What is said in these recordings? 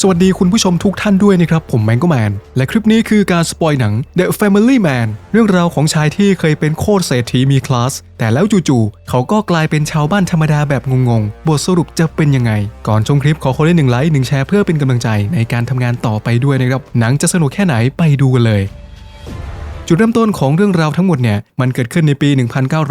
สวัสดีคุณผู้ชมทุกท่านด้วยนะครับ ผมแมงก็แมน และคลิปนี้คือการสปอยหนัง The Family Man เรื่องราวของชายที่เคยเป็นโคตรเศรษฐีมีคลาส แต่แล้วจู่ๆ เขาก็กลายเป็นชาวบ้านธรรมดาแบบงงๆ บทสรุปจะเป็นยังไง ก่อนชมคลิปขอคนละหนึ่งไลค์หนึ่งแชร์เพื่อเป็นกำลังใจในการทำงานต่อไปด้วยนะครับ หนังจะสนุกแค่ไหนไปดูกันเลย จุดเริ่มต้นของเรื่องราวทั้งหมดเนี่ยมันเกิดขึ้นในปี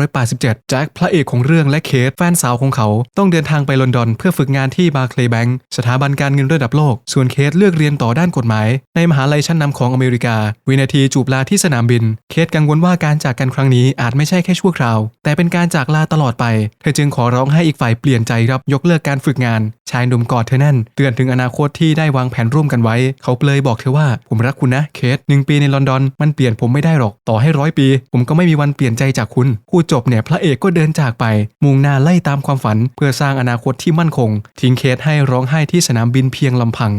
1987 แจ็คพระเอกของเรื่องและเคทแฟนสาวของเขา ต้องเดินทางไปลอนดอน เพื่อฝึกงานที่บาร์เคลย์แบงก์สถาบันการเงินระดับโลก ส่วนเคทเลือกเรียนต่อด้านกฎหมาย ในมหาลัยชั้นนำของอเมริกา วินาทีจูบลาที่สนามบิน เคทกังวลว่าการจากกันครั้งนี้อาจไม่ใช่แค่ชั่วคราว แต่เป็นการจากลาตลอดไป เธอจึงขอร้องให้อีกฝ่ายเปลี่ยนใจรับยกเลิกการฝึกงาน ชายหนุ่มกอดเธอแน่น เตือนถึงอนาคตที่ได้วางแผนร่วมกันไว้ เขาเปลยบอกเธอว่าผมรักคุณนะเคทหนึ่งปีในลอนดอนมันเปลี่ยนผมไม่ได้หรอก ต่อให้ร้อยปี ผมก็ไม่มีวันเปลี่ยนใจจากคุณ คู่จบเนี่ยพระเอกก็เดินจากไป มุ่งหน้าไล่ตามความฝัน เพื่อสร้างอนาคตที่มั่นคง ทิ้งเคสให้ร้องไห้ที่สนามบินเพียงลำพัง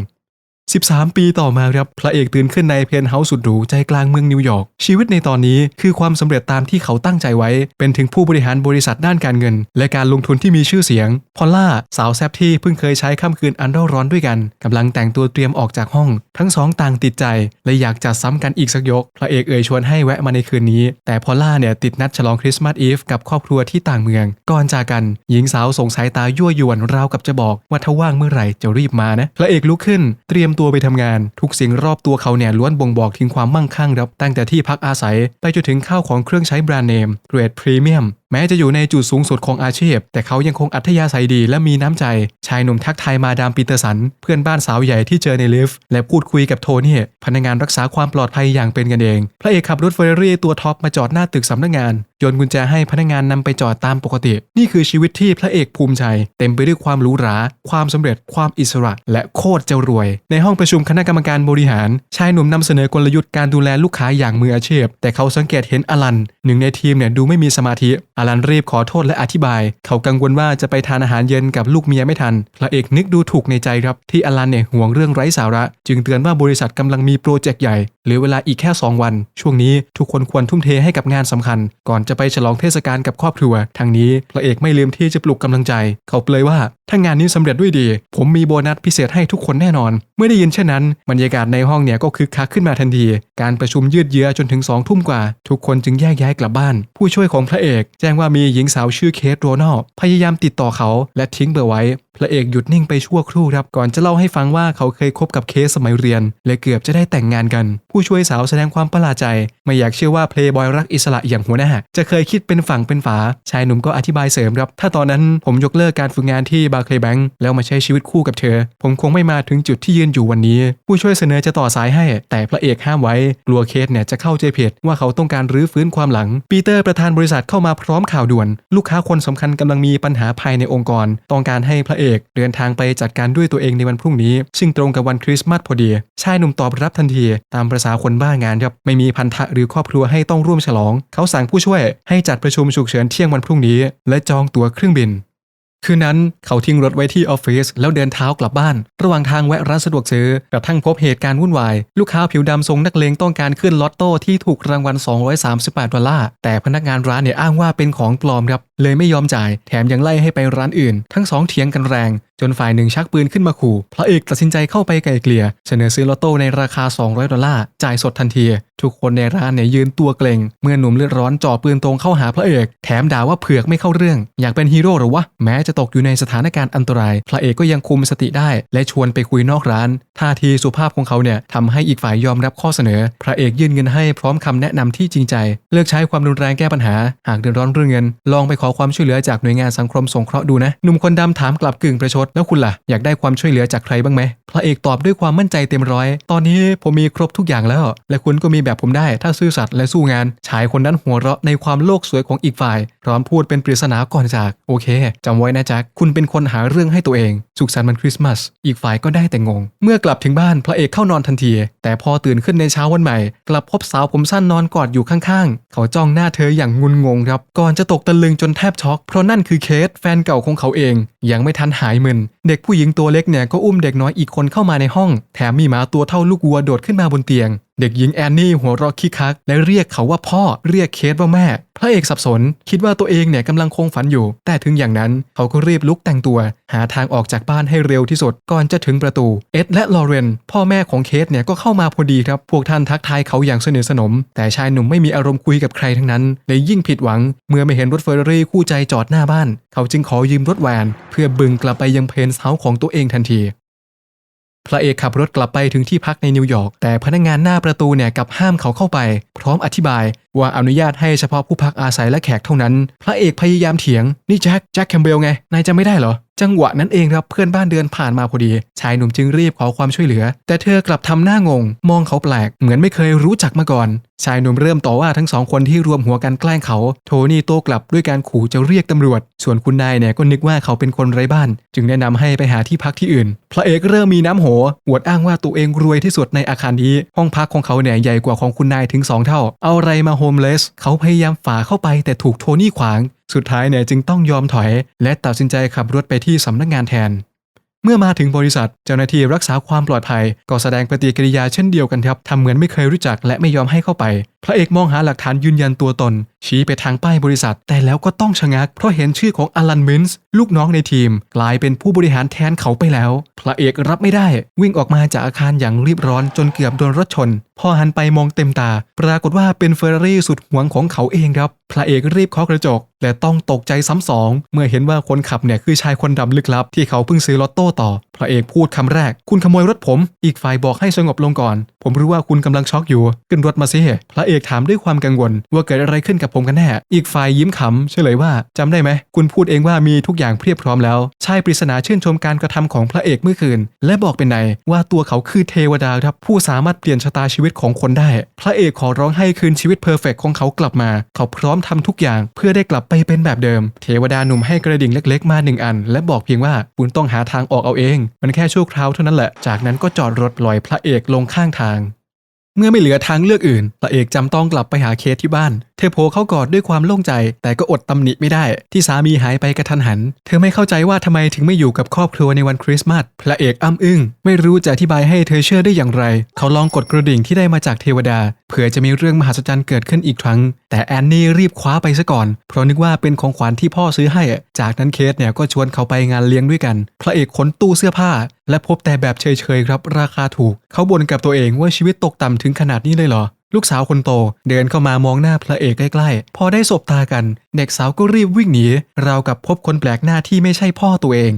13 ปีต่อมาครับพระเอกตื่นขึ้นในเพนท์เฮาส์สุดหรูใจกลางเมืองนิวยอร์กชีวิตในตอนนี้คือความสำเร็จตามที่เขาตั้งใจไว้ เป็นถึงผู้บริหารบริษัทด้านการเงิน และการลงทุนที่มีชื่อเสียง พอลล่า สาวแซบที่เพิ่งเคยใช้ค่ำคืนอันเร่าร้อนด้วยกันกำลังแต่งตัวเตรียมออกจากห้อง ทั้งสองต่างติดใจ และอยากจัดซ้ำกันอีกสักยก พระเอกเอ่ยชวนให้แวะมาในคืนนี้ แต่พอลล่าเนี่ยติดนัดฉลองคริสต์มาสอีฟกับครอบครัวที่ต่างเมือง ก่อนจากกัน หญิงสาวส่งสายตายั่วยวนราวกับจะบอกว่าถ้าว่างเมื่อไหร่จะรีบมานะพระเอกลุกขึ้นเตรียมตัวไปทำงาน ทุกสิ่งรอบตัวเขาเนี่ยล้วนบ่งบอกถึงความมั่งคั่งครับตั้งแต่ที่พักอาศัย ไปจนถึงข้าวของเครื่องใช้แบรนด์เนมเกรดพรีเมียมแม้จะอยู่ในจุดสูงสุดของอาชีพ แต่เขายังคงอัธยาศัยดีและมีน้ำใจ ชายหนุ่มทักทายมาดามปีเตอร์สัน เพื่อนบ้านสาวใหญ่ที่เจอในลิฟต์และพูดคุยกับโทนี่พนักงานรักษาความปลอดภัยอย่างเป็นกันเอง พระเอกขับรถเฟอร์รารี่ตัวท็อปมาจอดหน้าตึกสำนักงานโยนกุญแจให้พนักงานนำไปจอดตามปกติ นี่คือชีวิตที่พระเอกภูมิใจ เต็มไปด้วยความหรูหรา ความสำเร็จ ความอิสระ และโคตรจะรวย ในห้องประชุมคณะกรรมการบริหาร ชายหนุ่มนำเสนอกลยุทธ์การดูแลลูกค้าอย่างมืออาชีพ แต่เขาสังเกตเห็นอลัน หนึ่งในทีมเนี่ยดูไม่มีสมาธิอลันรีบขอโทษและอธิบาย เขากังวลว่าจะไปทานอาหารเย็นกับลูกเมียไม่ทัน พระเอกนึกดูถูกในใจครับที่อลันเนี่ยห่วงเรื่องไร้สาระ จึงเตือนว่าบริษัทกำลังมีโปรเจกต์ใหญ่ เหลือเวลาอีกแค่ 2 วัน ช่วงนี้ทุกคนควรทุ่มเทให้กับงานสำคัญ ก่อนจะไปฉลองเทศกาลกับครอบครัวทางนี้พระเอกไม่ลืมที่จะปลุกกำลังใจ เขาเปลยว่าถ้างานนี้สำเร็จด้วยดี ผมมีโบนัสพิเศษให้ทุกคนแน่นอน เมื่อได้ยินเช่นนั้น บรรยากาศในห้องเนี่ยก็คึกคักขึ้นมาทันที การประชุมยืดเยื้อจนถึงสองทุ่มกว่า ทุกคนจึงแยกย้ายกลับบ้าน ผู้ช่วยของพระเอก แจ้งว่ามีหญิงสาวชื่อเคทโรนัลพยายามติดต่อเขาและทิ้งเบอร์ไว้ พระเอกหยุดนิ่งไปชั่วครู่ครับ ก่อนจะเล่าให้ฟังว่าเขาเคยคบกับเคสสมัยเรียน และเกือบจะได้แต่งงานกัน ผู้ช่วยสาวแสดงความประหลาดใจ ไม่อยากเชื่อว่าเพลย์บอยรักอิสระอย่างหัวหน้า จะเคยคิดเป็นฝั่งเป็นฝา ชายหนุ่มก็อธิบายเสริมครับ ถ้าตอนนั้นผมยกเลิกการฝึกงานที่บาร์เคย์แบงก์แล้วมาใช้ชีวิตคู่กับเธอ ผมคงไม่มาถึงจุดที่ยืนอยู่วันนี้ ผู้ช่วยเสนอจะต่อสายให้ แต่พระเอกห้ามไว้ กลัวเคสเนี่ยจะเข้าใจผิดว่าเขาต้องการรื้อฟื้นความหลัง ปีเตอร์ประธานบริษัทเข้ามาพร้อมข่าวด่วน ลูกค้าคนสำคัญกำลังมีปัญหาภายในองค์กร ต้องการให้พระเอกเดินทางไปจัดการด้วยตัวเองในวันพรุ่งนี้ ซึ่งตรงกับวันคริสต์มาสพอดี ชายหนุ่มตอบรับทันที ตามประษาคนบ้างานครับ ไม่มีพันธะหรือครอบครัวให้ต้องร่วมฉลอง เขาสั่งผู้ช่วยให้จัดประชุมฉุกเฉินเที่ยงวันพรุ่งนี้ และจองตั๋วเครื่องบินคืนนั้นเขาทิ้งรถไว้ที่ออฟฟิศแล้วเดินเท้ากลับบ้าน ระหว่างทางแวะร้านสะดวกซื้อกระทั่งพบเหตุการณ์วุ่นวาย ลูกค้าผิวดำทรงนักเลงต้องการขึ้นลอตโต้ที่ถูกรางวัล 238 ดอลลาร์ แต่พนักงานร้านเนี่ยอ้างว่าเป็นของปลอมครับเลยไม่ยอมจ่ายแถมยังไล่ให้ไปร้านอื่น ทั้งสองเถียงกันแรง จนฝ่ายหนึ่งชักปืนขึ้นมาขู่พระเอกตัดสินใจเข้าไปไกลเกลี่ยเสนอซื้อลอตโต้ในราคา 200 ดอลลาร์จ่ายสดทันที ทุกคนในร้านเนี่ยยืนตัวเกรงเมื่อหนุ่มเลือดร้อนจ่อปืนตรงเข้าหาพระเอก แถมด่าว่าเผือกไม่เข้าเรื่อง อยากเป็นฮีโร่หรือวะแม้จะตกอยู่ในสถานการณ์อันตราย พระเอกก็ยังคุมสติได้ และชวนไปคุยนอกร้านท่าทีสุภาพของเขาเนี่ยทำให้อีกฝ่ายยอมรับข้อเสนอ พระเอกยื่นเงินให้พร้อมคำแนะนำที่จริงใจ เลือกใช้ความรุนแรงแก้ปัญหา หากเดือดร้อนเรื่องเงินลองไปขออความช่วยเหลือจากหน่วยงานสังคมสงเคราะห์ดูนะ หนุ่มคนดำถามกลับกึ่งประชด แล้วคุณล่ะ อยากได้ความช่วยเหลือจากใครบ้างไหมพระเอกตอบด้วยความมั่นใจเต็มร้อย ตอนนี้ผมมีครบทุกอย่างแล้ว และคุณก็มีแบบผมได้ ถ้าซื่อสัตย์และสู้งาน ชายคนนั้นหัวเราะในความโลกสวยของอีกฝ่าย พร้อมพูดเป็นปริศนาก่อนจาก โอเคจำไว้นะแจ็คคุณเป็นคนหาเรื่องให้ตัวเอง สุขสันต์วันคริสต์มาส อีกฝ่ายก็ได้แต่งง เมื่อกลับถึงบ้านพระเอกเข้านอนทันที แต่พอตื่นขึ้นในเช้าวันใหม่ กลับพบสาวผมสั้นนอนกอดอยู่ข้างๆ เขาจ้องหน้าเธออย่างงุนงงครับ ก่อนจะตกตะลึงจนแทบช็อก เพราะนั่นคือเคสแฟนเก่าของเขาเอง ยังไม่ทันหายมึน เด็กผู้หญิงตัวเล็กเนี่ยก็อุ้มเด็กน้อยอีกคนเข้ามาในห้อง แถมมีหมาตัวเท่าลูกวัวโดดขึ้นมาบนเตียง เด็กหญิงแอนนี่หัวเราะคิกคัก และเรียกเขาว่าพ่อเรียกเคทว่าแม่ พระเอกสับสน คิดว่าตัวเองเนี่ยกำลังคงฝันอยู่ แต่ถึงอย่างนั้นเขาก็รีบลุกแต่งตัว หาทางออกจากบ้านให้เร็วที่สุด ก่อนจะถึงประตู เอ็ดและลอเรน พ่อแม่ของเคทเนี่ยก็เข้ามาพอดีครับ พวกท่านทักทายเขาอย่างสนิทสนม แต่ชายหนุ่มไม่มีอารมณ์คุยกับใครทั้งนั้นเลยยิ่งผิดหวัง เมื่อไม่เห็นรถเฟอร์รารี่คู่ใจจอดหน้าบ้าน เขาจึงขอยืมรถแวน เพื่อบึงกลับไปยังเพนส์เฮาส์ของตัวเองทันที พระเอกขับรถกลับไปถึงที่พักในนิวยอร์กแต่พนักงานหน้าประตูเนี่ยกับห้ามเขาเข้าไป พร้อมอธิบาย ว่าอนุญาตให้เฉพาะผู้พักอาศัยและแขกเท่านั้น พระเอกพยายามเถียง นี่แจ็คแจ็คแคมเบลไง นายจะไม่ได้เหรอ จังหวะนั้นเองครับเพื่อนบ้านเดินผ่านมาพอดี ชายหนุ่มจึงรีบขอความช่วยเหลือ แต่เธอกลับทำหน้างง มองเขาแปลกเหมือนไม่เคยรู้จักมาก่อน ชายหนุ่มเริ่มต่อว่าทั้งสองคนที่รวมหัวกันแกล้งเขา โทนี่โต้กลับด้วยการขู่จะเรียกตำรวจ ส่วนคุณนายเนี่ยก็นึกว่าเขาเป็นคนไร้บ้าน จึงแนะนำให้ไปหาที่พักที่อื่น พระเอกเริ่มมีน้ำโหอวดอ้างว่าตัวเองรวยที่สุดในอาคารนี้ ห้องพักของเขาเนี่ยใหญ่กว่าของคุณนายถึงสองเท่า เอาอะไรมาโฮมเลส เขาพยายามฝ่าเข้าไปแต่ถูกโทนี่ขวาง สุดท้ายเนี่ยจึงต้องยอมถอย และตัดสินใจขับรถไปที่สำนักงานแทน เมื่อมาถึงบริษัทเจ้าหน้าที่รักษาความปลอดภัย ก็แสดงปฏิกิริยาเช่นเดียวกันครับทำเหมือนไม่เคยรู้จักและไม่ยอมให้เข้าไปพระเอกมองหาหลักฐานยืนยันตัวตน ชี้ไปทางป้ายบริษัท แต่แล้วก็ต้องชะงัก เพราะเห็นชื่อของอลันมินส์ลูกน้องในทีม กลายเป็นผู้บริหารแทนเขาไปแล้ว พระเอกรับไม่ได้ วิ่งออกมาจากอาคารอย่างรีบร้อนจนเกือบโดนรถชน พอหันไปมองเต็มตา ปรากฏว่าเป็นเฟอร์รารี่สุดหวงของเขาเองครับ พระเอกรีบเคาะกระจกและต้องตกใจซ้ำสองเมื่อเห็นว่าคนขับเนี่ยคือชายคนดำลึกลับ ที่เขาเพิ่งซื้อลอตโต้ต่อ พระเอกพูดคำแรก คุณขโมยรถผม อีกฝ่ายบอกให้สงบลงก่อน ผมรู้ว่าคุณกำลังช็อกอยู่ ขึ้นรถมาสิพระเอกถามด้วยความกังวล ว่าเกิดอะไรขึ้นกับผมกันแน่ อีกฝ่ายยิ้มขำเฉลยว่าจำได้ไหม คุณพูดเองว่ามีทุกอย่างเพียบพร้อมแล้ว ชายปริศนาชื่นชมการกระทำของพระเอกเมื่อคืน และบอกเป็นในว่าตัวเขาคือเทวดาครับผู้สามารถเปลี่ยนชะตาชีวิตของคนได้ พระเอกขอร้องให้คืนชีวิตเพอร์เฟกของเขากลับมา เขาพร้อมทำทุกอย่างเพื่อได้กลับไปเป็นแบบเดิม เทวดาหนุ่มให้กระดิ่งเล็กๆมาหนึ่งอัน และบอกเพียงว่าคุณต้องหาทางออกเอาเอง มันแค่ชั่วคราวเท่านั้นแหละ จากนั้นก็จอดรถลอยพระเอกลงข้างทาง เมื่อไม่เหลือทางเลือกอื่นตระเอกจำต้องกลับไปหาเคสที่บ้านเธอโผล่เข้ากอดด้วยความโล่งใจ แต่ก็อดตำหนิไม่ได้ ที่สามีหายไปกระทันหัน เธอไม่เข้าใจว่าทำไมถึงไม่อยู่กับครอบครัวในวันคริสต์มาสพระเอกอ้ำอึ้งไม่รู้จะอธิบายให้เธอเชื่อได้อย่างไร เขาลองกดกระดิ่งที่ได้มาจากเทวดา เผื่อจะมีเรื่องมหัศจรรย์เกิดขึ้นอีกครั้ง แต่แอนนี่รีบคว้าไปซะก่อน เพราะนึกว่าเป็นของขวัญที่พ่อซื้อให้ จากนั้นเคสเนี่ยก็ชวนเขาไปงานเลี้ยงด้วยกัน พระเอกขนตู้เสื้อผ้า และพบแต่แบบเฉยๆครับราคาถูก เขาบ่นกับตัวเองว่าชีวิตตกต่ำถึงขนาดนี้เลยเหรอ ลูกสาวคนโตเดินเข้ามามองหน้าพระเอกใกล้ๆ พอได้สบตากัน เด็กสาวก็รีบวิ่งหนี ราวกับพบคนแปลกหน้าที่ไม่ใช่พ่อตัวเอง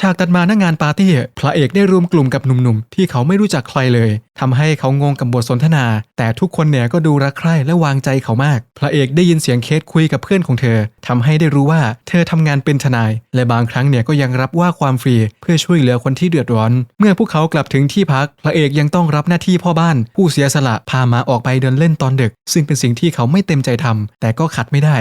ฉากตัดมาหน้างานปาร์ตี้พระเอกได้รวมกลุ่มกับหนุ่มๆ ที่เขาไม่รู้จักใครเลยทำให้เขางงกับบทสนทนา แต่ทุกคนเนี่ยก็ดูรักใคร่และวางใจเขามาก พระเอกได้ยินเสียงเคสคุยกับเพื่อนของเธอทำให้ได้รู้ว่าเธอทำงานเป็นทนาย และบางครั้งเนี่ยก็ยังรับว่าความฟรี เพื่อช่วยเหลือคนที่เดือดร้อน เมื่อพวกเขากลับถึงที่พัก พระเอกยังต้องรับหน้าที่พ่อบ้าน ผู้เสียสละพามาออกไปเดินเล่นตอนดึก ซึ่งเป็นสิ่งที่เขาไม่เต็มใจทำแต่ก็ขัดไม่ได้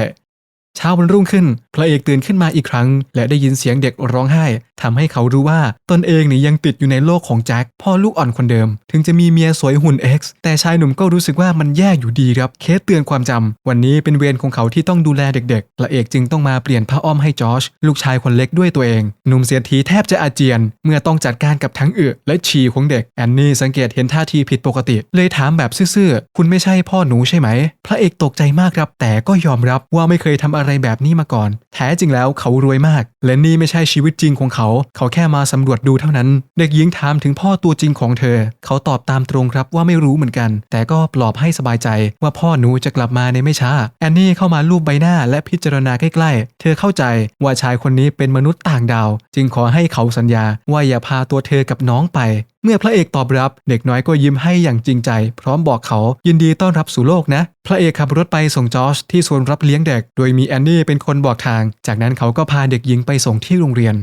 เช้าวันรุ่งขึ้น พระเอกตื่นขึ้นมาอีกครั้ง และได้ยินเสียงเด็กร้องไห้ทำให้เขารู้ว่าตนเองนี่ยังติดอยู่ในโลกของแจ็คพ่อลูกอ่อนคนเดิม ถึงจะมีเมียสวยหุ่น X แต่ชายหนุ่มก็รู้สึกว่ามันแย่อยู่ดีครับ เคสเตือนความจำวันนี้เป็นเวรของเขาที่ต้องดูแลเด็กๆ พระเอกจึงต้องมาเปลี่ยนผ้าอ้อมให้จอชลูกชายคนเล็กด้วยตัวเอง หนุ่มเสียทีแทบจะอาเจียน เมื่อต้องจัดการกับทั้งอึและฉี่ของเด็กแอนนี่สังเกตเห็นท่าทีผิดปกติ เลยถามแบบซื่อๆคุณไม่ใช่พ่อหนูใช่ไหม พระเอกตกใจมากครับแต่ก็ยอมรับว่าไม่เคยทำอะไรไรแบบนี้มาก่อน แท้จริงแล้วเขารวยมาก และนี่ไม่ใช่ชีวิตจริงของเขา เขาแค่มาสำรวจดูเท่านั้น เด็กหญิงถามถึงพ่อตัวจริงของเธอ เขาตอบตามตรงครับว่าไม่รู้เหมือนกัน แต่ก็ปลอบให้สบายใจว่าพ่อหนูจะกลับมาในไม่ช้า แอนนี่เข้ามาลูบใบหน้าและพิจารณาใกล้ๆ เธอเข้าใจว่าชายคนนี้เป็นมนุษย์ต่างดาว จึงขอให้เขาสัญญาว่าอย่าพาตัวเธอกับน้องไปเมื่อพระเอกตอบรับ เด็กน้อยก็ยิ้มให้อย่างจริงใจ พร้อมบอกเขายินดีต้อนรับสู่โลกนะ พระเอกขับรถไปส่งจอชที่ส่วนรับเลี้ยงเด็ก โดยมีแอนนี่เป็นคนบอกทาง จากนั้นเขาก็พาเด็กหญิงไปส่งที่โรงเรียน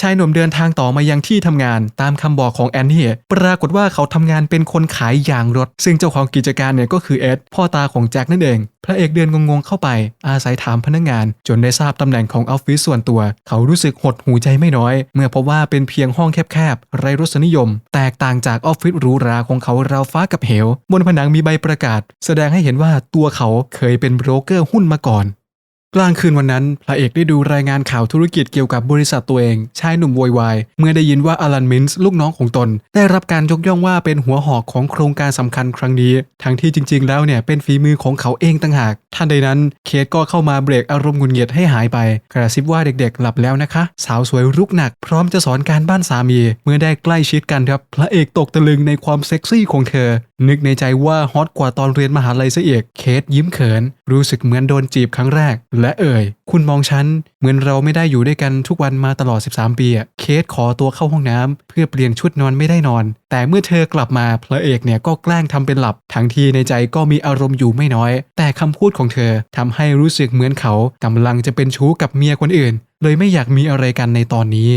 ชายหนุ่มเดินทางต่อมายังที่ทำงานตามคำบอกของแอนนี่ปรากฏว่าเขาทำงานเป็นคนขายยางรถ ซึ่งเจ้าของกิจการเนี่ยก็คือเอ็ดพ่อตาของแจ็คนั่นเอง พระเอกเดินงงๆเข้าไป อาศัยถามพนักงาน จนได้ทราบตำแหน่งของออฟฟิศส่วนตัว เขารู้สึกหดหูใจไม่น้อย เมื่อพบว่าเป็นเพียงห้องแคบๆไร้รสนิยม แตกต่างจากออฟฟิศหรูหราของเขาราวฟ้ากับเหว บนผนังมีใบประกาศ แสดงให้เห็นว่าตัวเขาเคยเป็นโบรกเกอร์หุ้นมาก่อน กลางคืนวันนั้นพระเอกได้ดูรายงานข่าวธุรกิจเกี่ยวกับบริษัทตัวเอง ชายหนุ่มโวยวาย เมื่อได้ยินว่าอลันมินส์ลูกน้องของตน ได้รับการยกย่องว่าเป็นหัวหอกของโครงการสำคัญครั้งนี้ ทั้งที่จริงๆแล้วเนี่ยเป็นฝีมือของเขาเองต่างหาก ทันใดนั้นเคทก็เข้ามาเบรกอารมณ์หงุดหงิดให้หายไป กระซิบว่าเด็กๆ หลับแล้วนะคะ สาวสวยรุกหนักพร้อมจะสอนการบ้านสามี เมื่อได้ใกล้ชิดกันครับ พระเอกตกตะลึงในความเซ็กซี่ของเธอ นึกในใจว่าฮอตกว่าตอนเรียนมหาลัยซะอีกเคทยิ้มเขิน รู้สึกเหมือนโดนจีบครั้งแรก และเอ่ย คุณมองฉันเหมือนเราไม่ได้อยู่ด้วยกันทุกวันมาตลอด 13 ปีอะเคทขอตัวเข้าห้องน้ำเพื่อเปลี่ยนชุดนอนไม่ได้นอน แต่เมื่อเธอกลับมาพระเอกเนี่ยก็แกล้งทำเป็นหลับทั้งที่ในใจก็มีอารมณ์อยู่ไม่น้อย แต่คำพูดของเธอทำให้รู้สึกเหมือนเขากำลังจะเป็นชู้กับเมียคนอื่น เลยไม่อยากมีอะไรกันในตอนนี้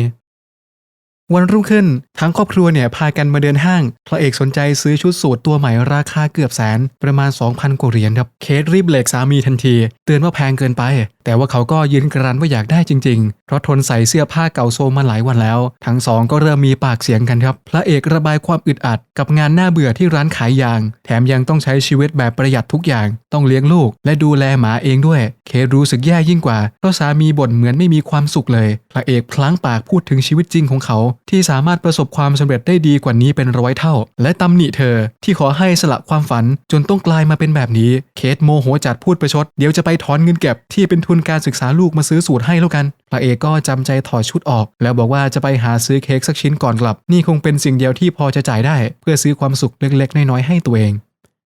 วันรุ่งขึ้น ทั้งครอบครัวเนี่ยพากันมาเดินห้าง พระเอกสนใจซื้อชุดสูทตัวใหม่ราคาเกือบแสน ประมาณ 2,000 กว่าเหรียญครับเคทรีบเบรกสามีทันที เตือนว่าแพงเกินไป แต่ว่าเขาก็ยืนกรันว่าอยากได้จริง ๆ เพราะทนใส่เสื้อผ้าเก่าโซมมาหลายวันแล้ว ทั้งสองก็เริ่มมีปากเสียงกันครับ พระเอกระบายความอึดอัด กับงานหน้าเบื่อที่ร้านขายยาง แถมยังต้องใช้ชีวิตแบบประหยัดทุกอย่าง ต้องเลี้ยงลูก และดูแลหมาเองด้วย เคทรู้สึกแย่ยิ่งกว่าเพราะสามีบ่นเหมือนไม่มีความสุขเลย พระเอกพลั้งปากพูดถึงชีวิตจริงของเขา ที่สามารถประสบความสำเร็จได้ดีกว่านี้เป็นร้อยเท่า และตำหนิเธอที่ขอให้สละความฝันจนต้องกลายมาเป็นแบบนี้ เคทโมโหจัดพูดประชด เดี๋ยวจะไปถอนเงินเก็บที่เป็นทุนการศึกษาลูกมาซื้อสูตรให้แล้วกัน พระเอกก็จำใจถอดชุดออก แล้วบอกว่าจะไปหาซื้อเค้กสักชิ้นก่อนกลับ นี่คงเป็นสิ่งเดียวที่พอจะจ่ายได้ เพื่อซื้อความสุขเล็กๆ น้อยๆให้ตัวเอง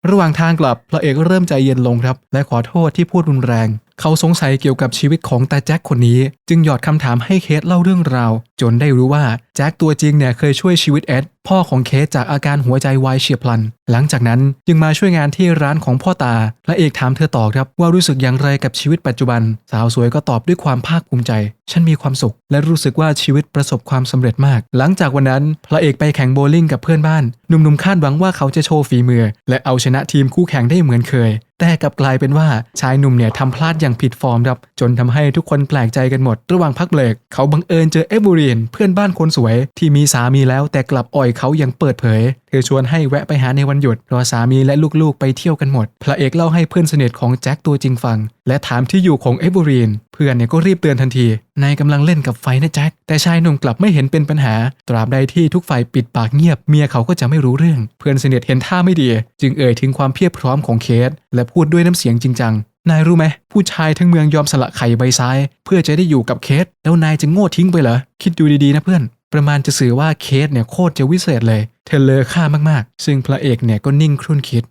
ระหว่างทางกลับ พระเอกเริ่มใจเย็นลงครับ และขอโทษที่พูดรุนแรง เขาสงสัยเกี่ยวกับชีวิตของตาแจ็คคนนี้ จึงหยอดคำถามให้เคสเล่าเรื่องราว จนได้รู้ว่าแจ็คตัวจริงเนี่ยเคยช่วยชีวิตเอ็ดพ่อของเคสจากอาการหัวใจวายเฉียบพลัน หลังจากนั้นจึงมาช่วยงานที่ร้านของพ่อตาพระเอกถามเธอต่อครับว่ารู้สึกอย่างไรกับชีวิตปัจจุบัน สาวสวยก็ตอบด้วยความภาคภูมิใจ ฉันมีความสุข และรู้สึกว่าชีวิตประสบความสำเร็จมาก หลังจากวันนั้น พระเอกไปแข่งโบว์ลิ่งกับเพื่อนบ้าน หนุ่มๆคาดหวังว่าเขาจะโชว์ฝีมือ และเอาชนะทีมคู่แข่งได้เหมือนเคย แต่กลับกลายเป็นว่าชายหนุ่มเนี่ยทำพลาดอย่างผิดฟอร์มครับ จนทำให้ทุกคนแปลกใจกันหมด ระหว่างพักเบรกเขาบังเอิญเจอเอเวอรีนเพื่อนบ้านคนสวย ที่มีสามีแล้วแต่กลับอ่อยเขาอย่างเปิดเผย เธอชวนให้แวะไปหาในวันหยุดรอสามีและลูกๆไปเที่ยวกันหมด พระเอกเล่าให้เพื่อนสนิทของแจ็คตัวจริงฟัง และถามที่อยู่ของเอเวอรีนเพื่อนเนี่ยก็รีบเตือนทันทีนายกำลังเล่นกับไฟนะแจ็คแต่ชายหนุ่มกลับไม่เห็นเป็นปัญหา ตราบใดที่ทุกฝ่ายปิดปากเงียบเมียเขาก็จะไม่รู้เรื่อง เพื่อนสนิทเห็นท่าไม่ดี จึงเอ่ยถึงความเพียบพร้อมของเคส และพูดด้วยน้ำเสียงจริงจังนายรู้ไหมผู้ชายทั้งเมืองยอมสละไข่ใบซ้าย เพื่อจะได้อยู่กับเคส แล้วนายจะโง่ทิ้งไปเหรอคิดดูดีๆนะเพื่อน ประมาณจะสื่อว่าเคสเนี่ยโคตรจะวิเศษเลย เธอเลอค่ามากๆ ซึ่งพระเอกเนี่ยก็นิ่งครุ่นคิด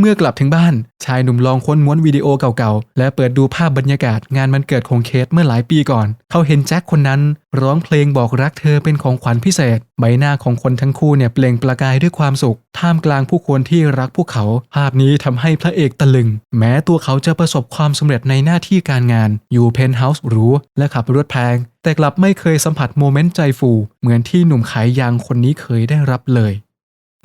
เมื่อกลับถึงบ้าน ชายหนุ่มลองค้นม้วนวิดีโอเก่าๆ และเปิดดูภาพบรรยากาศงานมันเกิดของเคสเมื่อหลายปีก่อน เขาเห็นแจ็คคนนั้น ร้องเพลงบอกรักเธอเป็นของขวัญพิเศษ ใบหน้าของคนทั้งคู่เนี่ยเปล่งประกายด้วยความสุข ท่ามกลางผู้คนที่รักพวกเขา ภาพนี้ทำให้พระเอกตะลึง แม้ตัวเขาจะประสบความสำเร็จในหน้าที่การงาน อยู่เพนท์เฮาส์หรูและขับรถแพงแต่กลับไม่เคยสัมผัสโมเมนต์ใจฟู เหมือนที่หนุ่มขายยางคนนี้เคยได้รับเลย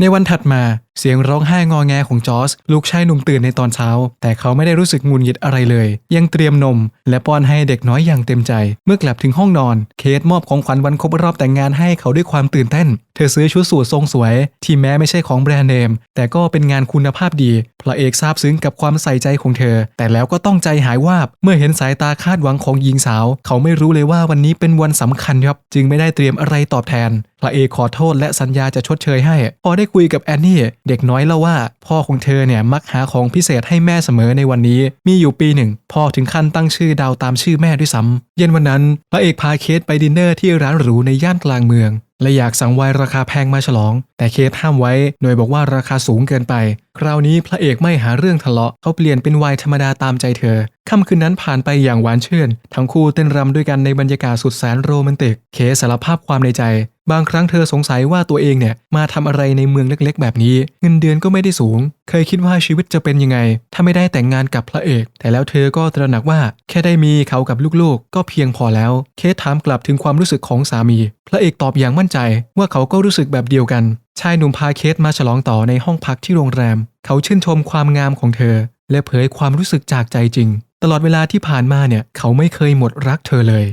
ในวันถัดมา เสียงร้องไห้งอแงของจอร์จลูกชายหนุ่มตื่นในตอนเช้า แต่เขาไม่ได้รู้สึกงุนหงิดอะไรเลย ยังเตรียมนม และป้อนให้เด็กน้อยอย่างเต็มใจ เมื่อกลับถึงห้องนอน เคทมอบของขวัญวันครบรอบแต่งงานให้เขาด้วยความตื่นเต้น เธอซื้อชุดสูททรงสวย ที่แม้ไม่ใช่ของแบรนด์เนม แต่ก็เป็นงานคุณภาพดีพระเอกซาบซึ้งกับความใส่ใจของเธอ แต่แล้วก็ต้องใจหายวาบ เมื่อเห็นสายตาคาดหวังของหญิงสาว เขาไม่รู้เลยว่าวันนี้เป็นวันสำคัญครับ จึงไม่ได้เตรียมอะไรตอบแทน พระเอกขอโทษและสัญญาจะชดเชยให้ พอได้คุยกับแอนนี่เด็กน้อยเล่าว่า พ่อของเธอเนี่ยมักหาของพิเศษให้แม่เสมอในวันนี้ มีอยู่ปีหนึ่งพ่อถึงขั้นตั้งชื่อดาวตามชื่อแม่ด้วยซ้ำเย็นวันนั้นพระเอกพาเคสไปดินเนอร์ที่ร้านหรูในย่านกลางเมือง และอยากสั่งไวน์ราคาแพงมาฉลอง แต่เคสห้ามไว้โดยบอกว่าราคาสูงเกินไป คราวนี้พระเอกไม่หาเรื่องทะเลาะ เขาเปลี่ยนเป็นไวน์ธรรมดาตามใจเธอ ค่ำคืนนั้นผ่านไปอย่างหวานชื่น ทั้งคู่เต้นรำด้วยกันในบรรยากาศสุดแสนโรแมนติก เคสสารภาพความในใจ บางครั้งเธอสงสัยว่าตัวเองเนี่ยมาทำอะไรในเมืองเล็กๆ แบบนี้ เงินเดือนก็ไม่ได้สูง เคยคิดว่าชีวิตจะเป็นยังไง ถ้าไม่ได้แต่งงานกับพระเอก แต่แล้วเธอก็ตระหนักว่า แค่ได้มีเขากับลูกๆ ก็เพียงพอแล้ว เคสถามกลับถึงความรู้สึกของสามี พระเอกตอบอย่างมั่นใจว่าเขาก็รู้สึกแบบเดียวกัน ชายหนุ่มพาเคสมาฉลองต่อในห้องพักที่โรงแรม เขาชื่นชมความงามของเธอ และเผยความรู้สึกจากใจจริง ตลอดเวลาที่ผ่านมาเนี่ย เขาไม่เคยหมดรักเธอเลย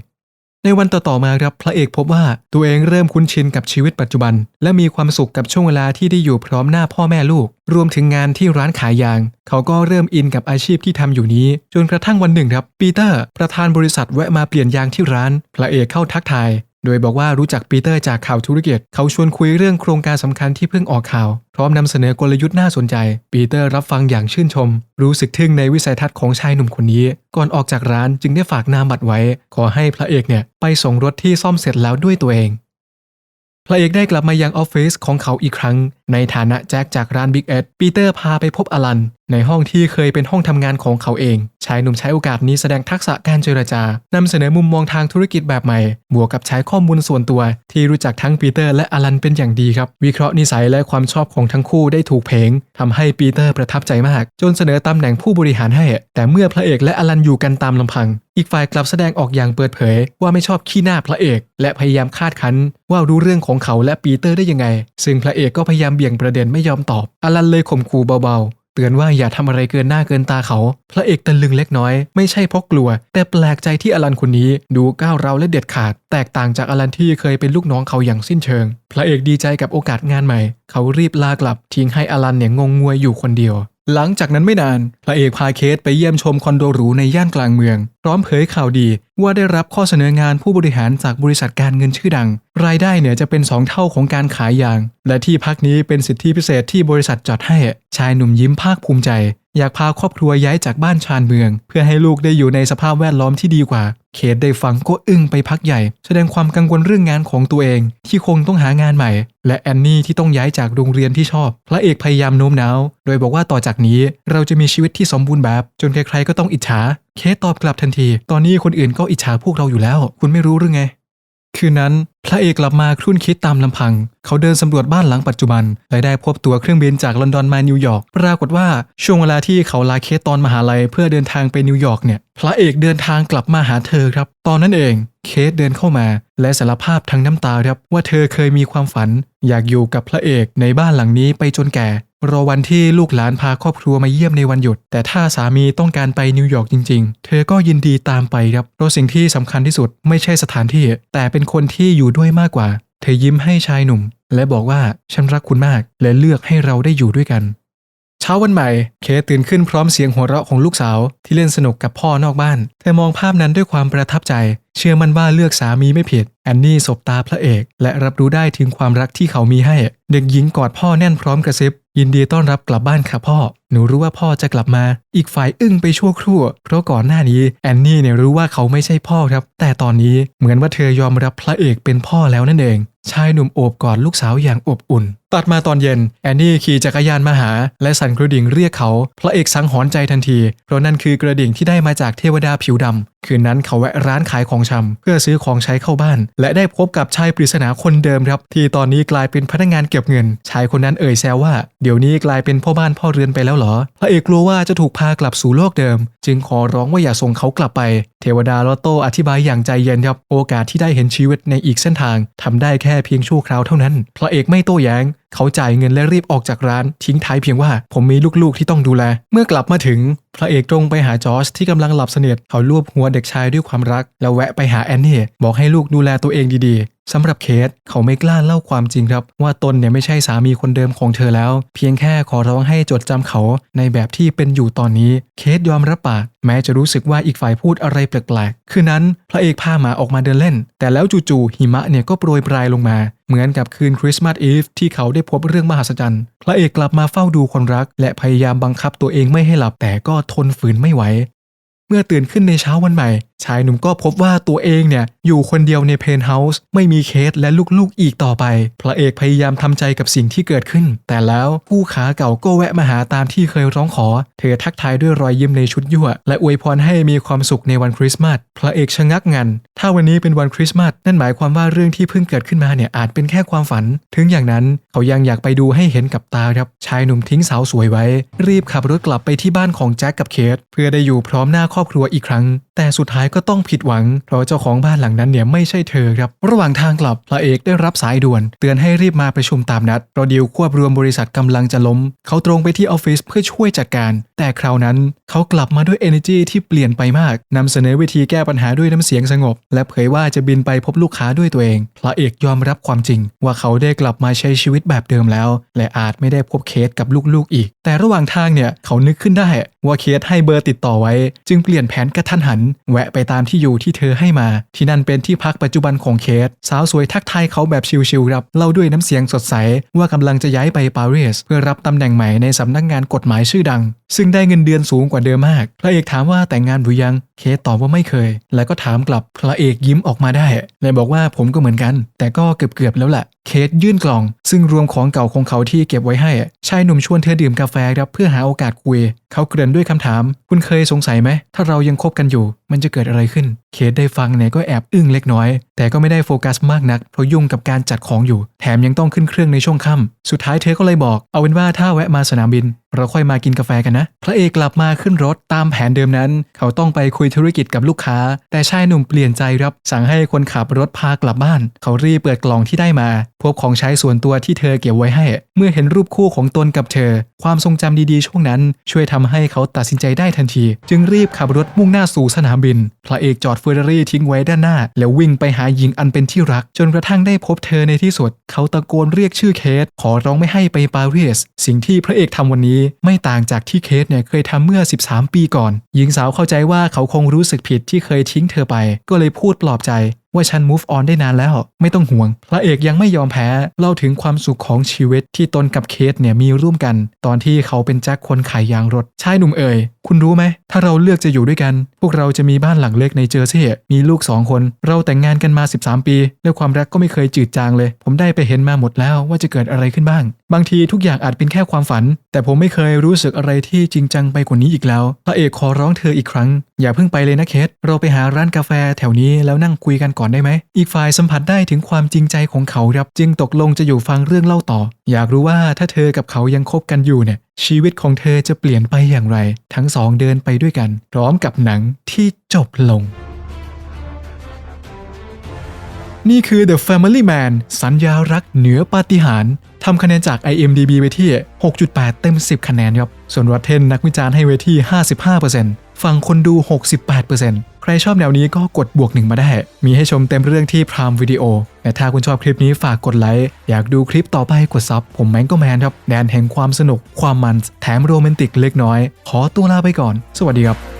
ในวันต่อๆมาครับพระเอกพบว่าตัวเองเริ่มคุ้นชินกับชีวิตปัจจุบัน และมีความสุขกับช่วงเวลาที่ได้อยู่พร้อมหน้าพ่อแม่ลูก รวมถึงงานที่ร้านขายยาง เขาก็เริ่มอินกับอาชีพที่ทำอยู่นี้ จนกระทั่งวันหนึ่งครับปีเตอร์ ประธานบริษัทแวะมาเปลี่ยนยางที่ร้าน พระเอกเข้าทักทาย โดยบอกว่ารู้จักปีเตอร์จากข่าวธุรกิจ เขาชวนคุยเรื่องโครงการสำคัญที่เพิ่งออกข่าว พร้อมนำเสนอกลยุทธ์น่าสนใจ ปีเตอร์รับฟังอย่างชื่นชม รู้สึกทึ่งในวิสัยทัศน์ของชายหนุ่มคนนี้ ก่อนออกจากร้านจึงได้ฝากนามบัตรไว้ ขอให้พระเอกเนี่ยไปส่งรถที่ซ่อมเสร็จแล้วด้วยตัวเอง พระเอกได้กลับมายังออฟฟิศของเขาอีกครั้ง ในฐานะแจ็คจากร้านบิ๊กเอ็ดปีเตอร์พาไปพบอลัน ในห้องที่เคยเป็นห้องทำงานของเขาเอง ชายหนุ่มใช้โอกาสนี้แสดงทักษะการเจรจานำเสนอมุมมองทางธุรกิจแบบใหม่ บวกกับใช้ข้อมูลส่วนตัว ที่รู้จักทั้งปีเตอร์และอลันเป็นอย่างดีครับ วิเคราะห์นิสัยและความชอบของทั้งคู่ได้ถูกเพงทำให้ปีเตอร์ประทับใจมาก จนเสนอตำแหน่งผู้บริหารให้ แต่เมื่อพระเอกและอลันอยู่กันตามลำพัง อีกฝ่ายกลับแสดงออกอย่างเปิดเผย ว่าไม่ชอบขี้หน้าพระเอก และพยายามคาดคั้น ว่ารู้เรื่องของเขาและปีเตอร์ได้ยังไง ซึ่งพระเอกก็พยายามเบี่ยงประเด็นไม่ยอมตอบอลันเลยข่มขู่เบาๆ เตือนว่าอย่าทำอะไรเกินหน้าเกินตาเขา พระเอกตะลึงเล็กน้อย ไม่ใช่เพราะกลัว แต่แปลกใจที่อลันคนนี้ดูก้าวร้าวและเด็ดขาด แตกต่างจากอลันที่เคยเป็นลูกน้องเขาอย่างสิ้นเชิง พระเอกดีใจกับโอกาสงานใหม่ เขารีบลากลับทิ้งให้อลันเนี่ยงงงวยอยู่คนเดียว หลังจากนั้นไม่นาน พระเอกพาเคสไปเยี่ยมชมคอนโดหรูในย่านกลางเมือง พร้อมเผยข่าวดีว่าได้รับข้อเสนองานผู้บริหารจากบริษัทการเงินชื่อดัง รายได้เนี่ยจะเป็น 2 เท่าของการขายยาง และที่พักนี้เป็นสิทธิพิเศษที่บริษัทจัดให้ ชายหนุ่มยิ้มภาคภูมิใจ อยากพาครอบครัวย้ายจากบ้านชานเมือง เพื่อให้ลูกได้อยู่ในสภาพแวดล้อมที่ดีกว่า เคสได้ฟังก็อึ้งไปพักใหญ่ แสดงความกังวลเรื่องงานของตัวเอง ที่คงต้องหางานใหม่ และแอนนี่ที่ต้องย้ายจากโรงเรียนที่ชอบ พระเอกพยายามโน้มน้าว โดยบอกว่าต่อจากนี้เราจะมีชีวิตที่สมบูรณ์แบบ จนใครๆก็ต้องอิจฉา เคสตอบกลับทันที ตอนนี้คนอื่นก็อิจฉาพวกเราอยู่แล้ว คุณไม่รู้หรือไง คืนนั้นพระเอกกลับมาครุ่นคิดตามลำพัง เขาเดินสำรวจบ้านหลังปัจจุบัน และได้พบตั๋วเครื่องบินจากลอนดอนมานิวยอร์ก ปรากฏว่าช่วงเวลาที่เขาลาเคสตอนมหาลัยเพื่อเดินทางไปนิวยอร์กเนี่ย พระเอกเดินทางกลับมาหาเธอครับ ตอนนั้นเอง เคสเดินเข้ามา และสารภาพทั้งน้ำตาครับว่าเธอเคยมีความฝัน อยากอยู่กับพระเอกในบ้านหลังนี้ไปจนแก่ รอวันที่ลูกหลานพาครอบครัวมาเยี่ยมในวันหยุด แต่ถ้าสามีต้องการไปนิวยอร์กจริง ๆ เธอก็ยินดีตามไปครับเพราะสิ่งที่สำคัญที่สุดไม่ใช่สถานที่ แต่เป็นคนที่อยู่ด้วยมากกว่า เธอยิ้มให้ชายหนุ่ม และบอกว่าฉันรักคุณมาก และเลือกให้เราได้อยู่ด้วยกัน ช้าวันใหม่ เคตื่นขึ้นพร้อมเสียงหัวเราะของลูกสาว ที่เล่นสนุกกับพ่อนอกบ้าน เธอมองภาพนั้นด้วยความประทับใจ เชื่อมันว่าเลือกสามีไม่ผิด แอนนี่สบตาพระเอก และรับรู้ได้ถึงความรักที่เขามีให้ เด็กหญิงกอดพ่อแน่นพร้อมกระซิบ ยินดีต้อนรับกลับบ้านค่ะพ่อ หนูรู้ว่าพ่อจะกลับมา อีกฝ่ายอึ้งไปชั่วครู่ เพราะก่อนหน้านี้แอนนี่เนี่ยรู้ว่าเขาไม่ใช่พ่อครับ แต่ตอนนี้เหมือนว่าเธอยอมรับพระเอกเป็นพ่อแล้วนั่นเอง ชายหนุ่มโอบกอดลูกสาวอย่างอบอุ่น ตัดมาตอนเย็น แอนนี่ขี่จักรยานมาหา และสั่นกระดิ่งเรียกเขา พระเอกสังหรณ์ใจทันที เพราะนั่นคือกระดิ่งที่ได้มาจากเทวดาผิวดำคืนนั้นเขาแวะร้านขายของชำเพื่อซื้อของใช้เข้าบ้าน และได้พบกับชายปริศนาคนเดิมครับ ที่ตอนนี้กลายเป็นพนักงานเก็บเงิน ชายคนนั้นเอ่ยแซวว่า เดี๋ยวนี้กลายเป็นพ่อบ้านพ่อเรือนไปแล้วเหรอ พระเอกกลัวว่าจะถูกพากลับสู่โลกเดิม จึงขอร้องว่าอย่าส่งเขากลับไป เทวดาลอตโต้อธิบายอย่างใจเย็นครับ โอกาสที่ได้เห็นชีวิตในอีกเส้นทางทำได้แค่เพียงชั่วคราวเท่านั้น พระเอกไม่โต้แย้งเขาจ่ายเงินและรีบออกจากร้านทิ้งท้ายเพียงว่าผมมีลูกๆที่ต้องดูแล เมื่อกลับมาถึง พระเอกตรงไปหาจอร์จที่กำลังหลับสนิทเขาลูบหัวเด็กชายด้วยความรัก แล้วแวะไปหาแอนนี่บอกให้ลูกดูแลตัวเองดีๆสำหรับเคสเขาไม่กล้าเล่าความจริงครับ ว่าตนเนี่ยไม่ใช่สามีคนเดิมของเธอแล้ว เพียงแค่ขอร้องให้จดจำเขาในแบบที่เป็นอยู่ตอนนี้ เคสยอมรับปากแม้จะรู้สึกว่าอีกฝ่ายพูดอะไรแปลกๆคืนนั้นพระเอกพาหมาออกมาเดินเล่น แต่แล้วจู่ๆหิมะเนี่ยก็โปรยปลายลงมาเหมือนกับคืนคริสต์มาสอีฟที่เขาได้พบเรื่องมหัศจรรย์ พระเอกกลับมาเฝ้าดูคนรัก และพยายามบังคับตัวเองไม่ให้หลับแต่ก็ทนฝืนไม่ไหว เมื่อตื่นขึ้นในเช้าวันใหม่ชายหนุ่มก็พบว่าตัวเองเนี่ยอยู่คนเดียวในเพนเฮาส์ไม่มีเคสและลูกๆอีกต่อไป พระเอกพยายามทำใจกับสิ่งที่เกิดขึ้น แต่แล้วผู้ขาเก่าก็แวะมาหาตามที่เคยร้องขอ เธอทักทายด้วยรอยยิ้มในชุดยั่ว และอวยพรให้มีความสุขในวันคริสต์มาส พระเอกชะงักงัน ถ้าวันนี้เป็นวันคริสต์มาสนั่นหมายความว่าเรื่องที่เพิ่งเกิดขึ้นมาเนี่ยอาจเป็นแค่ความฝัน ถึงอย่างนั้นเขายังอยากไปดูให้เห็นกับตาครับชายหนุ่มทิ้งสาวสวยไว้ รีบขับรถกลับไปที่บ้านของแจ็คกับเคทเพื่อได้อยู่พร้อมหน้าครอบครัวอีกครั้ง แต่สุดท้ายก็ต้องผิดหวัง เพราะเจ้าของบ้านหลังนั้นเนี่ยไม่ใช่เธอครับ ระหว่างทางกลับพระเอกได้รับสายด่วน เตือนให้รีบมาประชุมตามนัดเพราะดีลควบรวมบริษัทกำลังจะล้ม เขาตรงไปที่ออฟฟิศเพื่อช่วยจัดการ แต่คราวนั้นเขากลับมาด้วย energy ที่เปลี่ยนไปมากนำเสนอวิธีแก้ปัญหาด้วยน้ำเสียงสงบ และเผยว่าจะบินไปพบลูกค้าด้วยตัวเอง พระเอกยอมรับความจริง ว่าเขาได้กลับมาใช้ชีวิตแบบเดิมแล้ว และอาจไม่ได้พบเคสกับลูกๆอีก แต่ระหว่างทางเนี่ยเขานึกขึ้นได้ ว่าเคสให้เบอร์ติดต่อไว้ จึงเปลี่ยนแผนกระทันหัน แวะไปตามที่อยู่ที่เธอให้มา ที่นั่นเป็นที่พักปัจจุบันของเคส สาวสวยทักทายเขาแบบชิลๆครับเล่าด้วยน้ำเสียงสดใส ว่ากำลังจะย้ายไปปารีสเพื่อรับตำแหน่งใหม่ในสำนักงานกฎหมายชื่อดัง ซึ่งได้เงินเดือนสูงกว่าเดิมมากพระเอกถามว่าแต่งงานหรือยังเคสตอบว่าไม่เคย แล้วก็ถามกลับพระเอกยิ้มออกมาได้และบอกว่าผมก็เหมือนกัน แต่ก็เกือบๆแล้วแหละ เคสยื่นกล่อง ซึ่งรวมของเก่าของเขาที่เก็บไว้ให้ ชายหนุ่มชวนเธอดื่มกาแฟครับเพื่อหาโอกาสคุย เขาเกริ่นด้วยคำถาม คุณเคยสงสัยไหม ถ้าเรายังคบกันอยู่มันจะเกิดอะไรขึ้น เคสได้ฟังเนี่ยก็แอบอึ้งเล็กน้อย แต่ก็ไม่ได้โฟกัสมากนัก เพราะยุ่งกับการจัดของอยู่ แถมยังต้องขึ้นเครื่องในช่วงค่ำสุดท้ายเธอก็เลยบอก เอาเป็นว่าถ้าแวะมาสนามบิน เราค่อยมากินกาแฟกันนะ พระเอกกลับมาขึ้นรถตามแผนเดิมนั้น เขาต้องไปคุยธุรกิจกับลูกค้า แต่ชายหนุ่มเปลี่ยนใจรับ สั่งให้คนขับรถพากลับบ้าน เขารีบเปิดกล่องที่ได้มา พบของใช้ส่วนตัวที่เธอเก็บไว้ให้ เมื่อเห็นรูปคู่ของตนกับเธอ ความทรงจำดีๆ ช่วงนั้น ช่วยทำให้เขาตัดสินใจได้ทันที จึงรีบขับรถมุ่งหน้าสู่สนามบิน พระเอกจอดเฟอร์รารี่ทิ้งไว้ด้านหน้า แล้ววิ่งไปหาหญิงอันเป็นที่รัก จนกระทั่งได้พบเธอในที่สุด เขาตะโกนเรียกชื่อเคส ขอร้องไม่ให้ไปปารีส สิ่งที่พระเอกทำวันนี้ไม่ต่างจากที่เคสเนี่ยเคยทำเมื่อ 13 ปีก่อน หญิงสาวเข้าใจว่าเขาคงรู้สึกผิดที่เคยทิ้งเธอไป ก็เลยพูดปลอบใจว่าฉัน move on ได้นานแล้ว ไม่ต้องห่วง พระเอกยังไม่ยอมแพ้ เล่าถึงความสุขของชีวิตที่ตนกับเคสเนี่ยมีร่วมกัน ตอนที่เขาเป็นแจ็คคนขายยางรถชายหนุ่มเอ่ย คุณรู้ไหม ถ้าเราเลือกจะอยู่ด้วยกัน พวกเราจะมีบ้านหลังเล็กในเจอร์ซีย์มีลูกสองคน เราแต่งงานกันมา 13 ปีและความรักก็ไม่เคยจืดจางเลย ผมได้ไปเห็นมาหมดแล้วว่าจะเกิดอะไรขึ้นบ้างบางทีทุกอย่างอาจเป็นแค่ความฝัน แต่ผมไม่เคยรู้สึกอะไรที่จริงจังไปกว่านี้อีกแล้ว พระเอกขอร้องเธออีกครั้ง อย่าเพิ่งไปเลยนะเคสเราไปหาร้านกาแฟแถวนี้แล้วนั่งคุยกันก่อนได้ไหม อีกฝ่ายสัมผัสได้ถึงความจริงใจของเขาครับจึงตกลงจะอยู่ฟังเรื่องเล่าต่อ อยากรู้ว่าถ้าเธอกับเขายังคบกันอยู่เนี่ยชีวิตของเธอจะเปลี่ยนไปอย่างไร ทั้งสองเดินไปด้วยกัน พร้อมกับหนังที่จบลงนี่คือ The Family Man สัญญารักเหนือปาฏิหาริย์ ทำคะแนนจาก IMDb ไว้ที่ 6.8 เต็ม 10 คะแนนครับ ส่วน Rotten นักวิจารณ์ให้ไว้ที่ 55%ฝั่งคนดู 68%ใครชอบแนวนี้ก็กดบวกหนึ่งมาได้ มีให้ชมเต็มเรื่องที่ Prime Video แต่ถ้าคุณชอบคลิปนี้ฝากกดไลค์ อยากดูคลิปต่อไปกดซับ ผมแมงก็แมนครับ แดนแห่งความสนุก ความมัน แถมโรแมนติกเล็กน้อย ขอตัวลาไปก่อน สวัสดีครับ